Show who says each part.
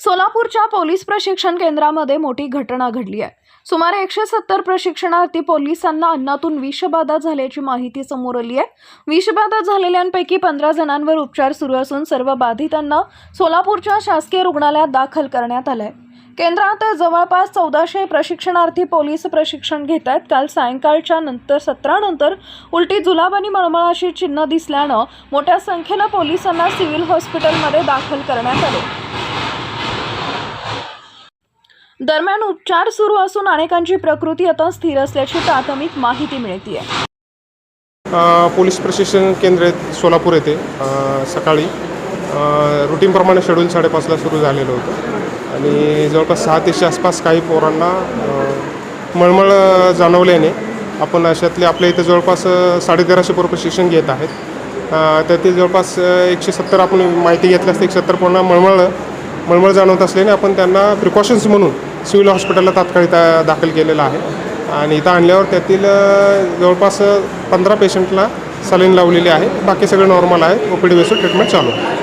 Speaker 1: सोलापूरच्या पोलीस प्रशिक्षण केंद्रामध्ये मोठी घटना घडली आहे. सुमारे एकशे सत्तर प्रशिक्षणार्थी पोलिसांना अन्नातून विषबाधा झाल्याची माहिती समोर आली आहे. विषबाधा झालेल्यांपैकी पंधरा जणांवर उपचार सुरू असून सर्व बाधितांना सोलापूरच्या शासकीय रुग्णालयात दाखल करण्यात आलंय. केंद्रात जवळपास चौदाशे प्रशिक्षणार्थी पोलीस प्रशिक्षण घेत आहेत. काल सायंकाळच्या नंतर सत्रानंतर उलटी जुलाब आणि मळमळाशी चिन्ह दिसल्यानं मोठ्या संख्येनं पोलिसांना सिव्हिल हॉस्पिटलमध्ये दाखल करण्यात आले. दरम्यान उपचार सुरू असून अनेकांची प्रकृती आता स्थिर असल्याची प्राथमिक माहिती मिळते
Speaker 2: पोलीस प्रशिक्षण केंद्र आहेत सोलापूर येथे. सकाळी रुटीनप्रमाणे शेड्यूल साडेपाचला सुरू झालेलं होतं. आणि जवळपास सहा तेच्या आसपास काही पोरांना मळमळ जाणवल्याने आपण अशातले आपल्या इथे जवळपास साडेतेराशे पोरं प्रशिक्षण घेत आहेत. त्यातील जवळपास एकशे सत्तर आपण माहिती घेतली असते एकशे सत्तर पोरांना मळमळ मळमळ जाणवत असल्याने आपण त्यांना प्रिकॉशन्स म्हणून सिव्हिल हॉस्पिटलला तात्काळ इथं दाखल केलेलं आहे. आणि इथं आणल्यावर त्यातील जवळपास पंधरा पेशंटला सलाईन लावलेली आहे. बाकी सगळं नॉर्मल आहे ओ पी डी बेसवर ट्रीटमेंट चालू. आहे